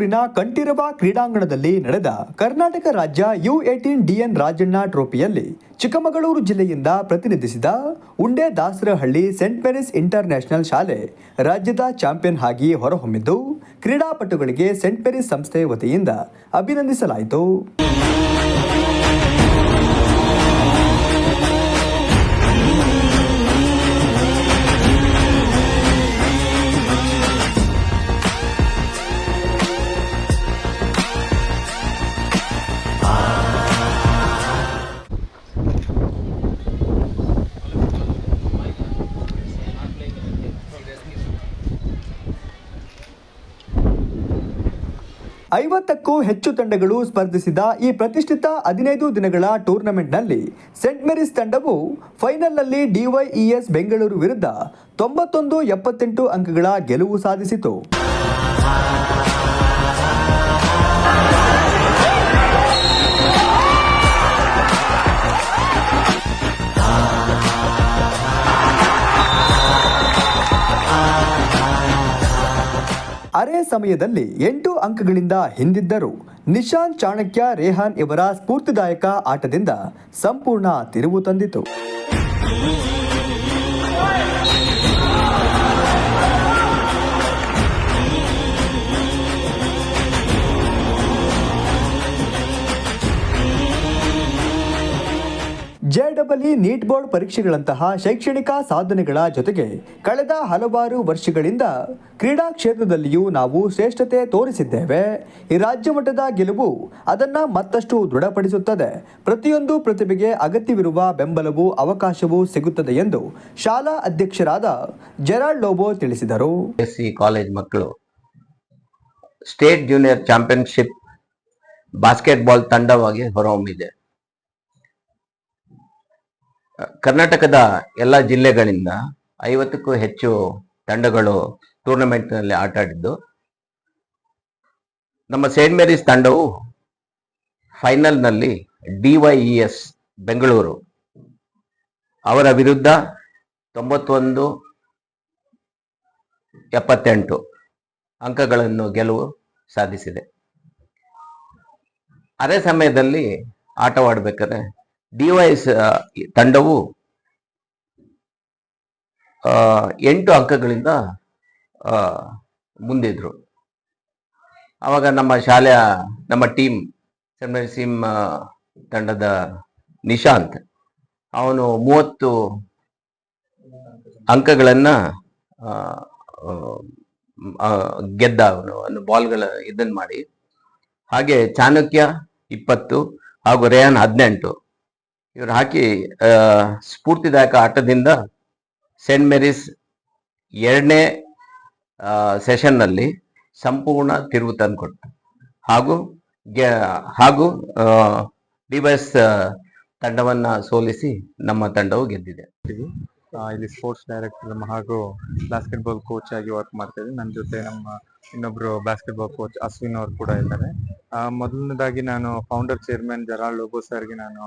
ಬೆಂಗಳೂರಿನ ಕಂಠೀರವ ಕ್ರೀಡಾಂಗಣದಲ್ಲಿ ನಡೆದ ಕರ್ನಾಟಕ ರಾಜ್ಯ ಯು ಏಟೀನ್ ಡಿಎನ್ ರಾಜಣ್ಣ ಟ್ರೋಫಿಯಲ್ಲಿ ಚಿಕ್ಕಮಗಳೂರು ಜಿಲ್ಲೆಯಿಂದ ಪ್ರತಿನಿಧಿಸಿದ ಉಂಡೆ ದಾಸರಹಳ್ಳಿ ಸೆಂಟ್ ಮೇರಿಸ್ ಇಂಟರ್ನ್ಯಾಷನಲ್ ಶಾಲೆ ರಾಜ್ಯದ ಚಾಂಪಿಯನ್ ಆಗಿ ಹೊರಹೊಮ್ಮಿದ್ದು, ಕ್ರೀಡಾಪಟುಗಳಿಗೆ ಸೆಂಟ್ ಮೇರಿಸ್ ಸಂಸ್ಥೆ ವತಿಯಿಂದ ಅಭಿನಂದಿಸಲಾಯಿತು. ಐವತ್ತಕ್ಕೂ ಹೆಚ್ಚು ತಂಡಗಳು ಸ್ಪರ್ಧಿಸಿದ ಈ ಪ್ರತಿಷ್ಠಿತ ಹದಿನೈದು ದಿನಗಳ ಟೂರ್ನಮೆಂಟ್ನಲ್ಲಿ ಸೆಂಟ್ ಮೇರಿಸ್ ತಂಡವು ಫೈನಲ್ನಲ್ಲಿ ಡಿವೈಇಎಸ್ ಬೆಂಗಳೂರು ವಿರುದ್ಧ ತೊಂಬತ್ತೊಂದು ಎಪ್ಪತ್ತೆಂಟು ಅಂಕಗಳ ಗೆಲುವು ಸಾಧಿಸಿತು. ಅರೆ ಸಮಯದಲ್ಲಿ ಎಂಟು ಅಂಕಗಳಿಂದ ಹಿಂದಿದ್ದರು. ನಿಶಾಂತ್ ಚಾಣಕ್ಯ ರೇಹಾನ್ ಇವರ ಸ್ಫೂರ್ತಿದಾಯಕ ಆಟದಿಂದ ಸಂಪೂರ್ಣ ತಿರುವು ತಂದಿತು. ಜೆಡಬ್ಲ್ಇ ನೀಟ್ ಬೋರ್ಡ್ ಪರೀಕ್ಷೆಗಳಂತಹ ಶೈಕ್ಷಣಿಕ ಸಾಧನೆಗಳ ಜೊತೆಗೆ ಕಳೆದ ಹಲವಾರು ವರ್ಷಗಳಿಂದ ಕ್ರೀಡಾ ಕ್ಷೇತ್ರದಲ್ಲಿಯೂ ನಾವು ಶ್ರೇಷ್ಠತೆ ತೋರಿಸಿದ್ದೇವೆ. ಈ ರಾಜ್ಯ ಮಟ್ಟದ ಗೆಲುವು ಅದನ್ನ ಮತ್ತಷ್ಟು ದೃಢಪಡಿಸುತ್ತದೆ. ಪ್ರತಿಯೊಂದು ಪ್ರತಿಭೆಗೆ ಅಗತ್ಯವಿರುವ ಬೆಂಬಲವೂ ಅವಕಾಶವೂ ಸಿಗುತ್ತದೆ ಎಂದು ಶಾಲಾ ಅಧ್ಯಕ್ಷರಾದ ಜೆರಾಲ್ಡ್ ಲೋಬೋ ತಿಳಿಸಿದರು. ಎಸ್ ಸಿ ಕಾಲೇಜ್ ಮಕ್ಕಳು, ಸ್ಟೇಟ್ ಜೂನಿಯರ್ ಚಾಂಪಿಯನ್ಶಿಪ್ ಬಾಸ್ಕೆಟ್ಬಾಲ್ ತಂಡವಾಗಿ ಹೊರಹೊಮ್ಮಿದೆ. ಕರ್ನಾಟಕದ ಎಲ್ಲ ಜಿಲ್ಲೆಗಳಿಂದ ಐವತ್ತಕ್ಕೂ ಹೆಚ್ಚು ತಂಡಗಳು ಟೂರ್ನಮೆಂಟ್ನಲ್ಲಿ ಆಟ ಆಡಿದ್ದು. ನಮ್ಮ ಸೇಂಟ್ ಮೇರೀಸ್ ತಂಡವು ಫೈನಲ್ನಲ್ಲಿ ಡಿವೈಇಎಸ್ ಬೆಂಗಳೂರು ಅವರ ವಿರುದ್ಧ ತೊಂಬತ್ತೊಂದು, ಎಪ್ಪತ್ತೆಂಟು ಅಂಕಗಳನ್ನು ಗೆಲುವು ಸಾಧಿಸಿದೆ. ಅದೇ ಸಮಯದಲ್ಲಿ ಆಟವಾಡಬೇಕಾದ್ರೆ ಡಿವೈಸ್ ತಂಡವು ಎಂಟು ಅಂಕಗಳಿಂದ ಮುಂದಿದ್ರು. ಆವಾಗ ನಮ್ಮ ಶಾಲೆಯ, ನಮ್ಮ ಟೀಮ್ ಸೆಂಟ್ ಸಿಮ್ ತಂಡದ ನಿಶಾಂತ್, ಅವನು ಮೂವತ್ತು ಅಂಕಗಳನ್ನ ಗೆದ್ದ ಅವನು ಅವನು ಬಾಲ್ಗಳ ಇದನ್ನು ಮಾಡಿ. ಹಾಗೆ ಚಾಣಕ್ಯ ಇಪ್ಪತ್ತು ಹಾಗೂ ರೇಯಾನ್ ಹದಿನೆಂಟು. ಇವರು ಹಾಕಿ ಸ್ಫೂರ್ತಿದಾಯಕ ಆಟದಿಂದ ಸೇಂಟ್ ಮೇರಿಸ್ ಎರಡನೇ ಸೆಷನ್ನಲ್ಲಿ ಸಂಪೂರ್ಣ ತಿರುವು ತಂದುಕೊಟ್ಟು ಹಾಗೂ ಹಾಗೂ ಡಿವೈಸ್ ತಂಡವನ್ನು ಸೋಲಿಸಿ ನಮ್ಮ ತಂಡವು ಗೆದ್ದಿದೆ. ಇಲ್ಲಿ ಸ್ಪೋರ್ಟ್ಸ್ ಡೈರೆಕ್ಟರ್ ಹಾಗೂ ಬಾಸ್ಕೆಟ್ಬಾಲ್ ಕೋಚ್ ಆಗಿ ವರ್ಕ್ ಮಾಡ್ತಾ ನನ್ನ ಜೊತೆ ನಮ್ಮ ಇನ್ನೊಬ್ರು ಬಾಸ್ಕೆಟ್ಬಾಲ್ ಕೋಚ್ ಅಶ್ವಿನ್ ಅವರು ಕೂಡ ಇದ್ದಾರೆ. ಮೊದಲನೇದಾಗಿ ನಾನು ಫೌಂಡರ್ ಚೇರ್ಮನ್ ಜರಾಳ್ ಲೋಬೋ ಸರ್ಗೆ ನಾನು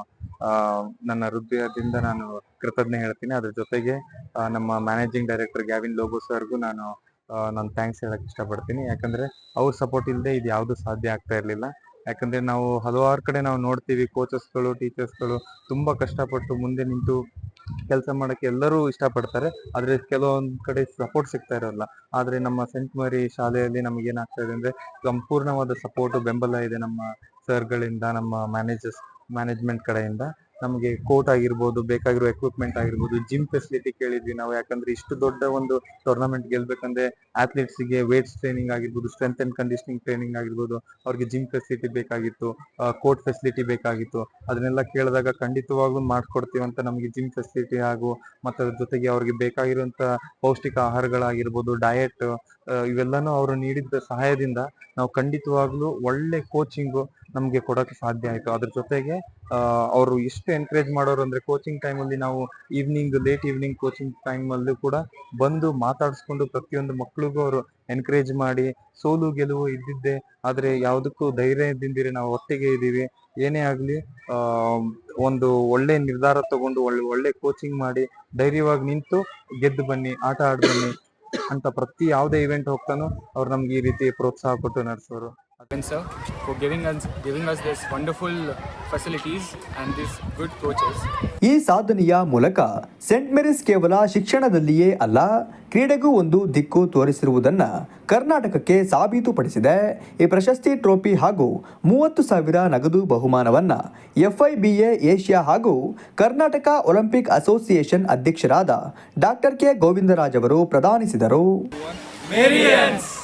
ನನ್ನ ಹೃದಯದಿಂದ ನಾನು ಕೃತಜ್ಞ ಹೇಳ್ತೀನಿ. ಅದ್ರ ಜೊತೆಗೆ ನಮ್ಮ ಮ್ಯಾನೇಜಿಂಗ್ ಡೈರೆಕ್ಟರ್ ಗ್ಯಾವಿನ್ ಲೋಗೋ ಸರ್ಗೂ ನಾನು ನಾನು ಥ್ಯಾಂಕ್ಸ್ ಹೇಳಕ್ ಇಷ್ಟಪಡ್ತೀನಿ. ಯಾಕಂದ್ರೆ ಅವ್ರ ಸಪೋರ್ಟ್ ಇಲ್ಲದೆ ಇದು ಯಾವುದು ಸಾಧ್ಯ ಆಗ್ತಾ ಇರಲಿಲ್ಲ. ಯಾಕಂದ್ರೆ ನಾವು ಹಲವಾರು ಕಡೆ ನಾವು ನೋಡ್ತೀವಿ ಕೋಚಸ್ಗಳು ಟೀಚರ್ಸ್ಗಳು ತುಂಬಾ ಕಷ್ಟಪಟ್ಟು ಮುಂದೆ ನಿಂತು ಕೆಲಸ ಮಾಡಕ್ಕೆ ಎಲ್ಲರೂ ಇಷ್ಟಪಡ್ತಾರೆ. ಆದ್ರೆ ಕೆಲವೊಂದು ಕಡೆ ಸಪೋರ್ಟ್ ಸಿಗ್ತಾ ಇರೋಲ್ಲ. ಆದ್ರೆ ನಮ್ಮ ಸೆಂಟ್ ಮರಿ ಶಾಲೆಯಲ್ಲಿ ನಮ್ಗೆ ಏನಾಗ್ತಾ ಇದೆ ಅಂದ್ರೆ, ಸಂಪೂರ್ಣವಾದ ಸಪೋರ್ಟ್ ಬೆಂಬಲ ಇದೆ ನಮ್ಮ ಸರ್ಗಳಿಂದ, ನಮ್ಮ ಮ್ಯಾನೇಜರ್ಸ್ ಮ್ಯಾನೇಜ್ಮೆಂಟ್ ಕಡೆಯಿಂದ ನಮಗೆ ಕೋರ್ಟ್ ಆಗಿರ್ಬೋದು, ಬೇಕಾಗಿರೋ ಎಕ್ವಿಪ್ಮೆಂಟ್ ಆಗಿರ್ಬೋದು ಜಿಮ್ ಫೆಸಿಲಿಟಿ ಕೇಳಿದ್ವಿ ನಾವು. ಯಾಕಂದ್ರೆ ಇಷ್ಟು ದೊಡ್ಡ ಒಂದು ಟೂರ್ನಮೆಂಟ್ ಗೆಲ್ಬೇಕಂದ್ರೆ athletes ಗೆ ವೇಟ್ಸ್ ಟ್ರೈನಿಂಗ್ ಆಗಿರ್ಬೋದು ಸ್ಟ್ರೆಂತ್ ಅಂಡ್ ಕಂಡೀಷನಿಂಗ್ ಟ್ರೈನಿಂಗ್ ಆಗಿರ್ಬೋದು, ಅವ್ರಿಗೆ ಜಿಮ್ ಫೆಸಿಲಿಟಿ ಬೇಕಾಗಿತ್ತು ಕೋರ್ಟ್ ಫೆಸಿಲಿಟಿ ಬೇಕಾಗಿತ್ತು. ಅದನ್ನೆಲ್ಲ ಕೇಳಿದಾಗ ಖಂಡಿತವಾಗ್ಲೂ ಮಾಡ್ಕೊಡ್ತೀವಿ ಅಂತ ನಮಗೆ ಜಿಮ್ ಫೆಸಿಲಿಟಿ ಹಾಗೂ ಮತ್ತೆ ಅದ್ರ ಜೊತೆಗೆ ಅವ್ರಿಗೆ ಬೇಕಾಗಿರುವಂತ ಪೌಷ್ಟಿಕ ಆಹಾರಗಳಾಗಿರ್ಬೋದು ಡಯಟ್ ಇವೆಲ್ಲಾನು ಅವರು ನೀಡಿದ ಸಹಾಯದಿಂದ ನಾವು ಖಂಡಿತವಾಗ್ಲೂ ಒಳ್ಳೆ ಕೋಚಿಂಗು ನಮಗೆ ಕೊಡಕ್ಕೆ ಸಾಧ್ಯ ಆಯ್ತು. ಅದ್ರ ಜೊತೆಗೆ ಅವರು ಎಷ್ಟು ಎನ್ಕರೇಜ್ ಮಾಡೋರು ಅಂದ್ರೆ ಕೋಚಿಂಗ್ ಟೈಮಲ್ಲಿ ನಾವು evening late evening coaching time ಅಲ್ಲೂ ಕೂಡ ಬಂದು ಮಾತಾಡಿಸ್ಕೊಂಡು ಪ್ರತಿಯೊಂದು ಮಕ್ಕಳಿಗೂ ಅವರು ಎನ್ಕರೇಜ್ ಮಾಡಿ ಸೋಲು ಗೆಲುವು ಇದ್ದಿದ್ದೆ ಆದ್ರೆ ಯಾವುದಕ್ಕೂ ಧೈರ್ಯದಿಂದಿರಿ ನಾವು ಒಟ್ಟಿಗೆ ಇದ್ದೀವಿ. ಏನೇ ಆಗ್ಲಿ ಒಂದು ಒಳ್ಳೆ ನಿರ್ಧಾರ ತಗೊಂಡು ಒಳ್ಳೆ ಒಳ್ಳೆ ಕೋಚಿಂಗ್ ಮಾಡಿ ಧೈರ್ಯವಾಗಿ ನಿಂತು ಗೆದ್ದು ಬನ್ನಿ, ಆಟ ಆಡ್ಬನ್ನಿ ಅಂತ ಪ್ರತಿ ಯಾವುದೇ ಇವೆಂಟ್ ಹೋಗ್ತಾನೋ ಅವ್ರು ನಮ್ಗೆ ಈ ರೀತಿ ಪ್ರೋತ್ಸಾಹ ಕೊಟ್ಟು ನಡೆಸೋರು. Sir for giving us giving us this wonderful facilities and these good coaches. ಈ ಸಾಧನೆಯ ಮೂಲಕ ಸೆಂಟ್ ಮೇರಿಸ್ ಕೇವಲ ಶಿಕ್ಷಣದಲ್ಲಿಯೇ ಅಲ್ಲ ಕ್ರೀಡೆಗೂ ಒಂದು ದಿಕ್ಕು ತೋರಿಸಿರುವುದನ್ನು ಕರ್ನಾಟಕಕ್ಕೆ ಸಾಬೀತುಪಡಿಸಿದೆ ಈ ಪ್ರಶಸ್ತಿ ಟ್ರೋಫಿ ಹಾಗೂ ಮೂವತ್ತು ಸಾವಿರ ನಗದು ಬಹುಮಾನವನ್ನು ಎಫ್ಐಬಿಎ ಏಷ್ಯಾ ಹಾಗೂ ಕರ್ನಾಟಕ ಒಲಿಂಪಿಕ್ ಅಸೋಸಿಯೇಷನ್ ಅಧ್ಯಕ್ಷರಾದ ಡಾಕ್ಟರ್ ಕೆ ಗೋವಿಂದರಾಜ್ ಅವರು ಪ್ರದಾನಿಸಿದರು Marians!